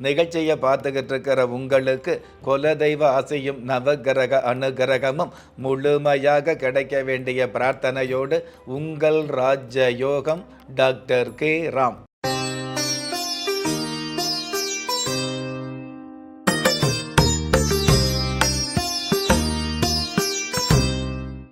நிகழ்ச்சியை பார்த்துக்கிட்டு இருக்கிற உங்களுக்கு குலதெய்வ ஆசையும் நவகிரக அனுகிரகமும் முழுமையாக கிடைக்க வேண்டிய பிரார்த்தனையோடு உங்கள் ராஜயோகம் டாக்டர் கே. ராம்.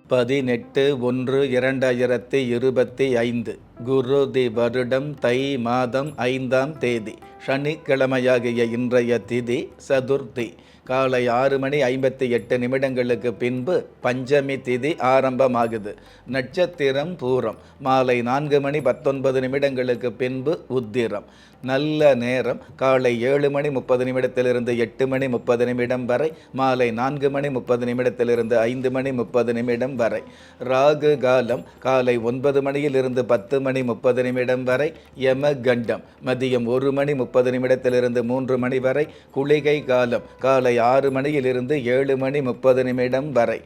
பதினெட்டு ஒன்று இரண்டாயிரத்தி இருபத்தி ஐந்து. குருதி வருடம் தை மாதம் ஐந்தாம் தேதி சனிக்கிழமையாகிய இன்றைய திதி சதுர்த்தி. காலை ஆறு மணி ஐம்பத்தி எட்டு நிமிடங்களுக்கு பின்பு பஞ்சமி திதி ஆரம்பமாகுது. நட்சத்திரம் பூரம். மாலை நான்கு மணி பத்தொன்பது நிமிடங்களுக்கு பின்பு உத்திரம். நல்ல நேரம். காலை ஏழு மணி முப்பது நிமிடத்திலிருந்து எட்டு மணி முப்பது நிமிடம் வரை மாலை நான்கு மணி முப்பது நிமிடத்திலிருந்து ஐந்து மணி முப்பது நிமிடம் வரை. ராகு காலம். காலை ஒன்பது மணியிலிருந்து பத்து மணி முப்பது நிமிடம் வரை யம கண்டம் மதியம் ஒரு மணி முப்பது நிமிடத்திலிருந்து மூன்று மணி வரை குளிகை காலம். காலை ஆறு மணியிலிருந்து ஏழு மணி முப்பது நிமிடம் வரை.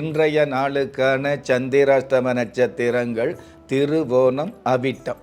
இன்றைய நாளுக்கான சந்திராஷ்டம நட்சத்திரங்கள் திருவோணம் அவிட்டம்.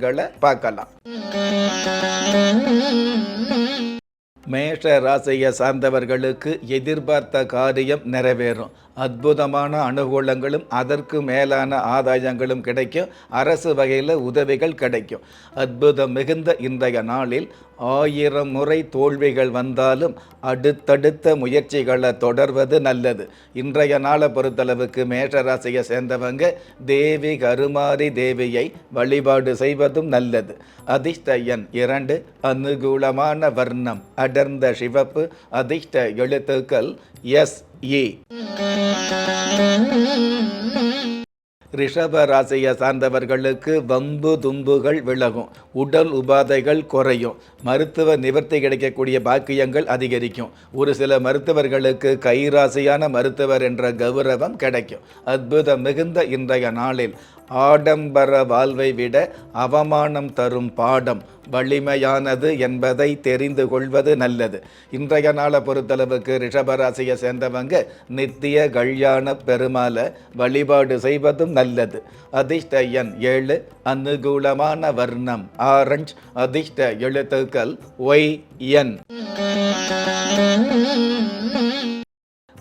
பலன்களை பார்க்கலாம். மேஷ ராசியை சார்ந்தவர்களுக்கு எதிர்பார்த்த காரியம் நிறைவேறும். அற்புதமான அனுகூலங்களும் அதற்கு மேலான ஆதாயங்களும் கிடைக்கும். அரசு வகையில் உதவிகள் கிடைக்கும். அற்புதம் மிகுந்த இன்றைய நாளில் ஆயிரம் முறை தோல்விகள் வந்தாலும் அடுத்தடுத்த முயற்சிகளை தொடர்வது நல்லது. இன்றைய நாளை பொறுத்தளவுக்கு மேஷராசியை சேர்ந்தவங்க தேவி கருமாரி தேவியை வழிபாடு செய்வதும் நல்லது. அதிர்ஷ்ட எண் இரண்டு அனுகூலமான வர்ணம். அடர்ந்த சிவப்பு அதிர்ஷ்ட எழுத்துக்கள் எஸ் ஏ. ரிஷப ராசியை சார்ந்தவர்களுக்கு வம்பு தும்புகள் விலகும். உடல் உபாதைகள் குறையும். மருத்துவ நிவர்த்தி கிடைக்கக்கூடிய பாக்கியங்கள் அதிகரிக்கும். ஒரு சில மருத்துவர்களுக்கு கைராசியான மருத்துவர் என்ற கௌரவம் கிடைக்கும். அற்புதம் மிகுந்த இன்றைய நாளில் ஆடம்பர வாழ்வை விட அவமானம் தரும் பாடம் வலிமையானது என்பதை தெரிந்து கொள்வது நல்லது. இன்றைய நாளை பொறுத்தளவுக்கு ரிஷபராசியை சேர்ந்தவங்க நித்திய கல்யாண பெருமாளை வழிபாடு செய்வதும் நல்லது. அதிர்ஷ்ட எண் ஏழு அனுகூலமான வர்ணம் ஆரஞ்ச். அதிர்ஷ்ட எழுத்து எழுத்துக்கள் ஒய் என்.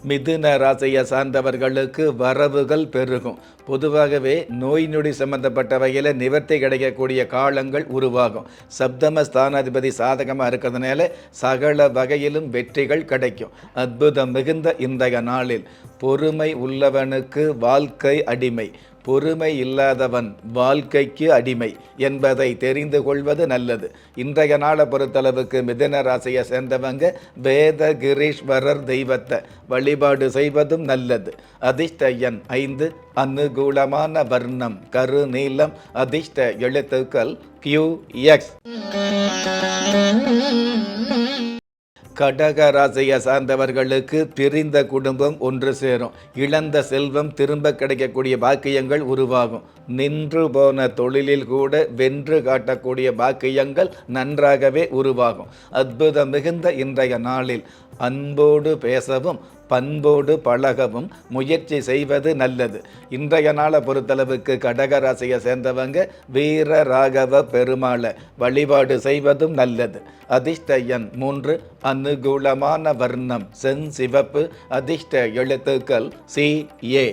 மிதுன ராசியை சார்ந்தவர்களுக்கு வரவுகள் பெருகும். பொதுவாகவே நோய் நொடி சம்பந்தப்பட்ட வகையில் நிவர்த்தி கிடைக்கக்கூடிய காலங்கள் உருவாகும். சப்தம ஸ்தானாதிபதி சாதகமாக இருக்கிறதுனால சகல வகையிலும் வெற்றிகள் கிடைக்கும். அற்புதம் மிகுந்த இன்றைய நாளில். பொறுமை உள்ளவனுக்கு வாழ்க்கை அடிமை. பொறுமை இல்லாதவன் வாழ்க்கைக்கு அடிமை என்பதை தெரிந்து கொள்வது நல்லது. இன்றைய நாளை பொறுத்தளவுக்கு மிதன ராசியை சேர்ந்தவங்க வேத கிரீஸ்வரர் தெய்வத்தை வழிபாடு செய்வதும் நல்லது. அதிர்ஷ்ட எண் ஐந்து அனுகூலமான வர்ணம் கரு நீளம் அதிர்ஷ்ட எழுத்துக்கள் கியூ எக்ஸ் கடக ராசியை சார்ந்தவர்களுக்கு பிரிந்த குடும்பம் ஒன்று சேரும். இழந்த செல்வம் திரும்ப கிடைக்கக்கூடிய பாக்கியங்கள் உருவாகும். நின்று போன தொழிலில் கூட வென்று காட்டக்கூடிய பாக்கியங்கள் நன்றாகவே உருவாகும். அற்புதம் மிகுந்த இன்றைய நாளில். அன்போடு பேசவும் பண்போடு பழகவும் முயற்சி செய்வது நல்லது. இன்றைய நாளை பொறுத்தளவுக்கு கடகராசியை சேர்ந்தவங்க வீர ராகவ பெருமாளை வழிபாடு செய்வதும் நல்லது. அதிர்ஷ்ட எண் மூன்று அனுகூலமான வர்ணம் சென் சிவப்பு அதிர்ஷ்ட எழுத்துக்கள் சி ஏ.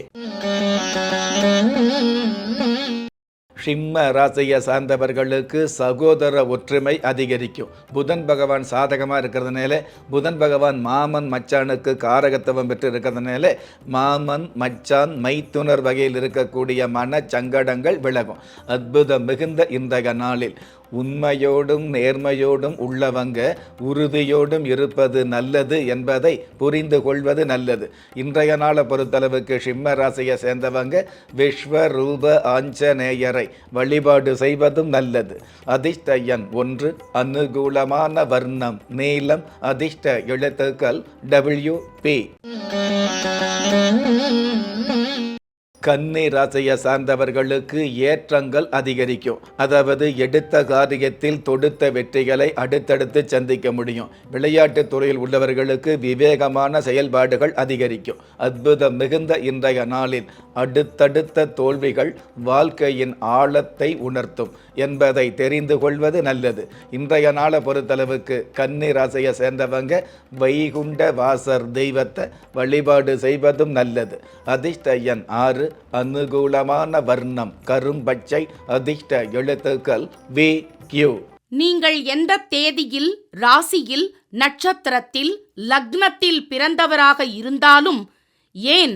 சிம்ம ராசியை சார்ந்தவர்களுக்கு சகோதர ஒற்றுமை அதிகரிக்கும். புதன் பகவான் சாதகமாக இருக்கிறதுனால புதன் பகவான் மாமன் மச்சானுக்கு காரகத்துவம் பெற்று இருக்கிறதுனால மாமன் மச்சான் மைத்துனர் வகையில் இருக்கக்கூடிய மன சங்கடங்கள் விலகும். அற்புதம் மிகுந்த இன்றைய நாளில். உண்மையோடும் நேர்மையோடும் உள்ளவங்க உறுதியோடும் இருப்பது நல்லது என்பதை புரிந்து கொள்வது நல்லது. இன்றைய நாளை பொறுத்தளவுக்கு சிம்ம ராசியை சேர்ந்தவங்க விஸ்வரூப ஆஞ்சநேயரை வழிபாடு செய்வதும் நல்லது. அதிர்ஷ்ட எண் ஒன்று அனுகூலமான வர்ணம் நீளம் அதிர்ஷ்ட எழுத்துக்கள் டபிள்யூ பி கன்னி ராசியை சார்ந்தவர்களுக்கு ஏற்றங்கள் அதிகரிக்கும். அதாவது எடுத்த காரியத்தில் தொடுத்த வெற்றிகளை அடுத்தடுத்து சந்திக்க முடியும். விளையாட்டுத் துறையில் உள்ளவர்களுக்கு விவேகமான செயல்பாடுகள் அதிகரிக்கும். அற்புதம் மிகுந்த இன்றைய நாளில் அடுத்தடுத்த தோல்விகள் வாழ்க்கையின் ஆழத்தை உணர்த்தும் என்பதை தெரிந்து கொள்வது நல்லது. இன்றைய நாளை பொறுத்தளவுக்கு கன்னி ராசியை சேர்ந்தவங்க வைகுண்ட வாசர் தெய்வத்தை வழிபாடு செய்வதும் நல்லது. அதிர்ஷ்ட எண் ஆறு அனுகூலமான வர்ணம் கரும்பச்சை அதிர்ஷ்ட எழுத்துக்கள் வி கியூ நீங்கள் எந்த தேதியில் ராசியில் நட்சத்திரத்தில் லக்னத்தில் பிறந்தவராக இருந்தாலும் ஏன்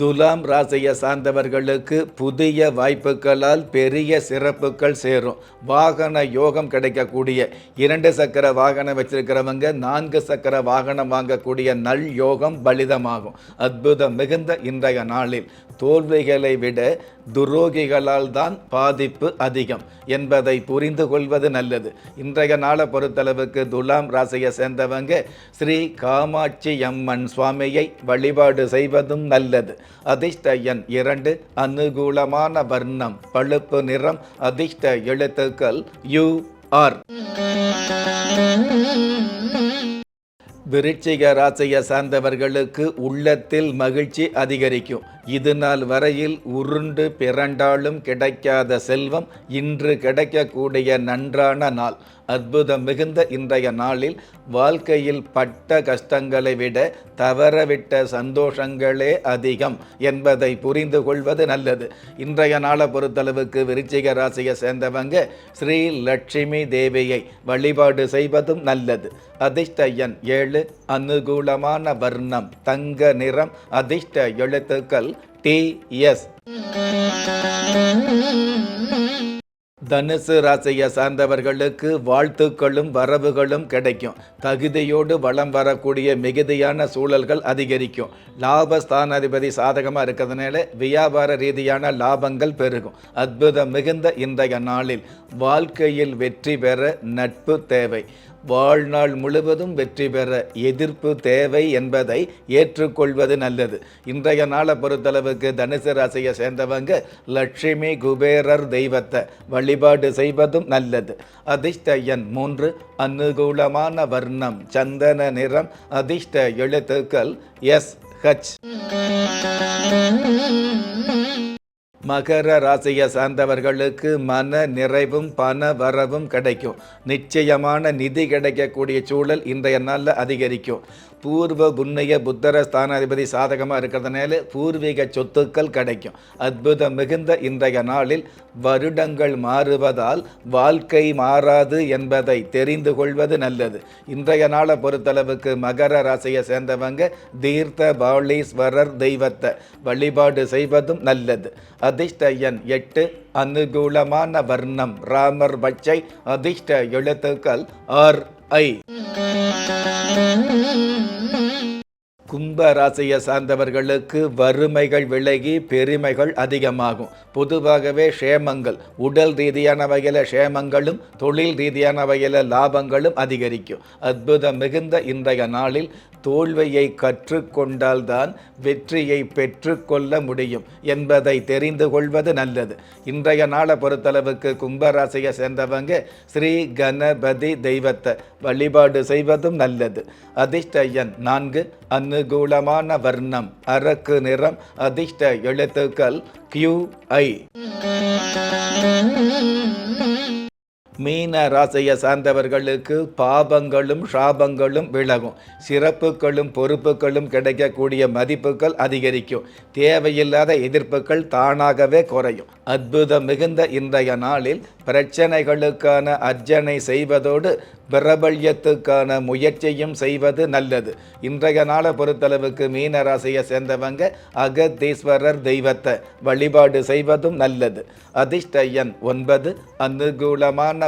துலாம் ராசியை சார்ந்தவர்களுக்கு புதிய வாய்ப்புகளால் பெரிய சிறப்புகள் சேரும். வாகன யோகம் கிடைக்கக்கூடிய இரண்டு சக்கர வாகனம் வச்சிருக்கிறவங்க நான்கு சக்கர வாகனம் வாங்கக்கூடிய நல் யோகம் பலிதமாகும். அற்புதம் மிகுந்த இன்றைய நாளில் தோல்விகளை விட துரோகிகளால் தான் பாதிப்பு அதிகம் என்பதை புரிந்து கொள்வது நல்லது. இன்றைய நாளை பொறுத்தளவுக்கு துலாம் ராசியை சேர்ந்தவங்க ஸ்ரீ காமாட்சி அம்மன் சுவாமியை வழிபாடு செய்வதும் நல்லது. அதிர்ஷ்ட எண் இரண்டு அனுகூலமான வர்ணம் பழுப்பு நிறம் அதிர்ஷ்ட எழுத்துக்கள் யூ ஆர். விருச்சிக ராசியை சார்ந்தவர்களுக்கு உள்ளத்தில் மகிழ்ச்சி அதிகரிக்கும். இது நாள் வரையில் உருண்டு பிறண்டாலும் கிடைக்காத செல்வம் இன்று கிடைக்கக்கூடிய நன்றான நாள். அற்புதம் மிகுந்த இன்றைய நாளில் வாழ்க்கையில் பட்ட கஷ்டங்களை விட தவறவிட்ட சந்தோஷங்களே அதிகம் என்பதை புரிந்து கொள்வது நல்லது. இன்றைய நாளை பொறுத்தளவுக்கு விருச்சிக ராசியை சேர்ந்தவங்க ஸ்ரீ லட்சுமி தேவியை வழிபாடு செய்வதும் நல்லது. அதிர்ஷ்ட எண் ஏழு அனுகூலமான வர்ணம் தங்க நிறம் அதிர்ஷ்ட எழுத்துக்கள் டி எஸ். தனுசு ராசியை சார்ந்தவர்களுக்கு வாழ்த்துக்களும் வரவுகளும் கிடைக்கும். தகுதியோடு வளம் வரக்கூடிய மிகுதியான சூழல்கள் அதிகரிக்கும். லாபஸ்தானாதிபதி சாதகமாக இருக்கிறதுனால வியாபார ரீதியான லாபங்கள் பெருகும். அற்புதம் மிகுந்த இன்றைய நாளில் வாழ்க்கையில் வெற்றி பெற நட்பு தேவை. வாழ்நாள் முழுவதும் வெற்றி பெற எதிர்ப்பு தேவை என்பதை ஏற்றுக்கொள்வது நல்லது. இன்றைய நாளை பொறுத்தளவுக்கு தனுசு ராசியை சேர்ந்தவங்க லட்சுமி குபேரர் தெய்வத்தை வழிபாடு செய்வதும் நல்லது. அதிர்ஷ்ட எண் மூன்று அனுகூலமான வர்ணம் சந்தன நிறம் அதிர்ஷ்ட எழுத்துக்கள் எஸ் ஹச். மகர ராசியை சார்ந்தவர்களுக்கு மன நிறைவும் பண வரவும் கிடைக்கும். நிச்சயமான நிதி கிடைக்கக்கூடிய சூழல் இன்றைய நாளில் அதிகரிக்கும். பூர்வ புண்ணிய புத்தர ஸ்தானாதிபதி சாதகமாக இருக்கிறதுனால பூர்வீக சொத்துக்கள் கிடைக்கும். அற்புதம் மிகுந்த இன்றைய நாளில் வருடங்கள் மாறுவதால் வாழ்க்கை மாறாது என்பதை தெரிந்து கொள்வது நல்லது. இன்றைய நாளை பொறுத்தளவுக்கு மகர ராசியை சேர்ந்தவங்க தீர்த்த பாலீஸ்வரர் தெய்வத்தை வழிபாடு செய்வதும் நல்லது. அதிர்ஷ்ட எண் எட்டு அனுகூலமான வர்ணம். ராமர் பச்சை அதிர்ஷ்ட எழுத்துக்கள் ஆர் ஐ. கும்ப ராசியை சார்ந்தவர்களுக்கு வறுமைகள் விலகி பெருமைகள் அதிகமாகும். பொதுவாகவே ஷேமங்கள் உடல் ரீதியான வகையில் ஷேமங்களும் தொழில் ரீதியான வகையில் லாபங்களும் அதிகரிக்கும். அற்புதம் மிகுந்த இன்றைய நாளில் தோல்வியை கற்றுக்கொண்டால்தான் வெற்றியை பெற்றுக்கொள்ள முடியும் என்பதை தெரிந்து கொள்வது நல்லது. இன்றைய நாளை பொறுத்தளவுக்கு கும்பராசியை சேர்ந்தவங்க ஸ்ரீ கணபதி தெய்வத்தை வழிபாடு செய்வதும் நல்லது. அதிர்ஷ்ட எண் நான்கு அனுகூலமான வர்ணம் அரக்கு நிறம் அதிர்ஷ்ட எழுத்துக்கள் கியூ ஐ மீன ராசியை சார்ந்தவர்களுக்கு பாபங்களும் சாபங்களும் விலகும். சிறப்புகளும் பொறுப்புகளும் கிடைக்கக்கூடிய மதிப்புகள் அதிகரிக்கும். தேவையில்லாத எதிர்ப்புகள் தானாகவே குறையும். அற்புதம் மிகுந்த இன்றைய நாளில் பிரச்சனைகளுக்கான அர்ஜனை செய்வதோடு பிரபல்யத்துக்கான முயற்சியும் செய்வது நல்லது. இன்றைய நாளை பொறுத்தளவுக்கு மீன ராசியை சேர்ந்தவங்க அகத்தீஸ்வரர் தெய்வத்தை வழிபாடு செய்வதும் நல்லது. அதிர்ஷ்டயன் ஒன்பது அனுகூலமான